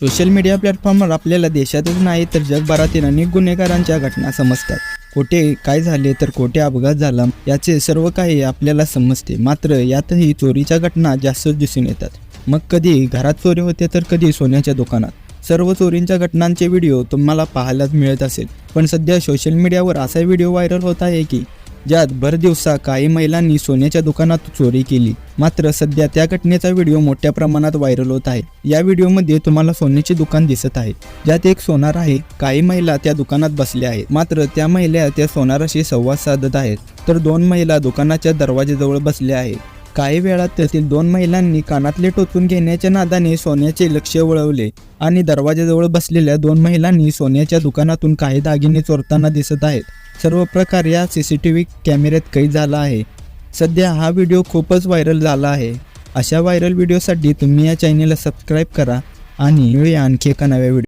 Social media प्लॅटफॉर्मवर आपल्याला देशातच नाही तर जगभरातील अनेक गुन्हेगारांच्या घटना समजतात. कोठे काय झाले तर कोठे अपघात झाला याचे सर्व काही आपल्याला समजते. मात्र यातही चोरीच्या घटना जास्तच दिसून येतात. मग कधी घरात चोरी होते तर कधी सोन्याच्या दुकानात. सर्व चोरींच्या घटनांचे व्हिडिओ तुम्हाला पाहायलाच मिळत असेल. पण सध्या सोशल मीडियावर असा व्हिडिओ व्हायरल होत आहे की ज्यात भर दिवसा काही महिलांनी सोन्याच्या दुकानात चोरी केली. मात्र सध्या त्या घटनेचा व्हिडिओ मोठ्या प्रमाणात व्हायरल होत आहे. या व्हिडिओमध्ये तुम्हाला सोन्याचे दुकान दिसत आहे. ज्यात एक सोनार आहे. काही महिला त्या दुकानात बसल्या आहेत. मात्र त्या महिला त्या सोनाराशी संवाद साधत आहेत. तर दोन महिला दुकानाच्या दरवाजाजवळ बसल्या आहेत. काही वेळात त्यातील दोन महिलांनी कानातले टोचून घेण्याच्या नादाने सोन्याचे लक्ष वळवले आणि दरवाजाजवळ बसलेल्या दोन महिलांनी सोन्याच्या दुकानातून काही दागिने चोरताना दिसत आहेत. सर्व प्रकार या सी सी टी व्ही कॅमेऱ्यात कैद झाला आहे. सध्या हा व्हिडिओ खूपच व्हायरल झाला आहे. अशा व्हायरल व्हिडिओसाठी तुम्ही या चॅनेलला सबस्क्राईब करा आणि आणखी एका नव्या व्हिडिओ